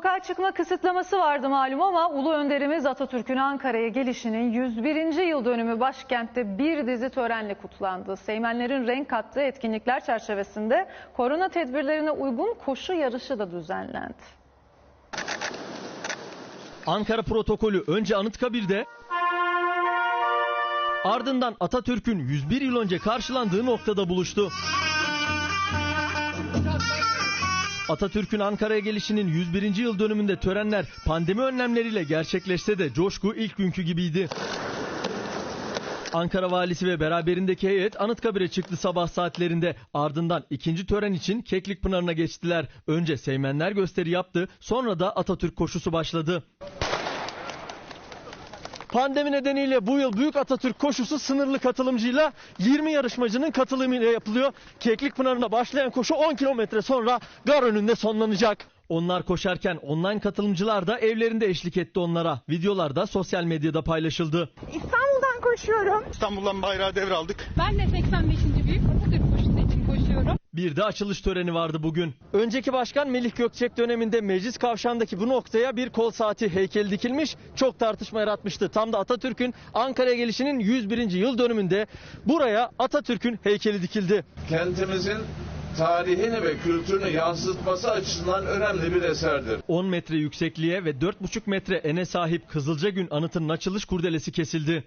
Sokağa çıkma kısıtlaması vardı malum ama Ulu Önderimiz Atatürk'ün Ankara'ya gelişinin 101. yıl dönümü başkentte bir dizi törenle kutlandı. Seymenlerin renk kattığı etkinlikler çerçevesinde korona tedbirlerine uygun koşu yarışı da düzenlendi. Ankara protokolü önce Anıtkabir'de ardından Atatürk'ün 101 yıl önce karşılandığı noktada buluştu. Atatürk'ün Ankara'ya gelişinin 101. yıl dönümünde törenler pandemi önlemleriyle gerçekleşse de coşku ilk günkü gibiydi. Ankara valisi ve beraberindeki heyet Anıtkabir'e çıktı sabah saatlerinde. Ardından ikinci tören için Keklik Pınarı'na geçtiler. Önce Seymenler gösteri yaptı, sonra da Atatürk koşusu başladı. Pandemi nedeniyle bu yıl Büyük Atatürk koşusu sınırlı katılımcıyla 20 yarışmacının katılımıyla yapılıyor. Keklik Pınarı'na başlayan koşu 10 kilometre sonra gar önünde sonlanacak. Onlar koşarken online katılımcılar da evlerinde eşlik etti onlara. Videolar da sosyal medyada paylaşıldı. İstanbul'dan koşuyorum. İstanbul'dan bayrağı devraldık. Ben de 85. Büyük Atatürk koşusu için koşuyorum. Bir de açılış töreni vardı bugün. Önceki başkan Melih Gökçek döneminde meclis kavşağındaki bu noktaya bir kol saati heykeli dikilmiş. Çok tartışma yaratmıştı. Tam da Atatürk'ün Ankara'ya gelişinin 101. yıl dönümünde buraya Atatürk'ün heykeli dikildi. kentimizin tarihini ve kültürünü yansıtması açısından önemli bir eserdir. 10 metre yüksekliğe ve 4,5 metre ene sahip Kızılcagün anıtının açılış kurdelesi kesildi.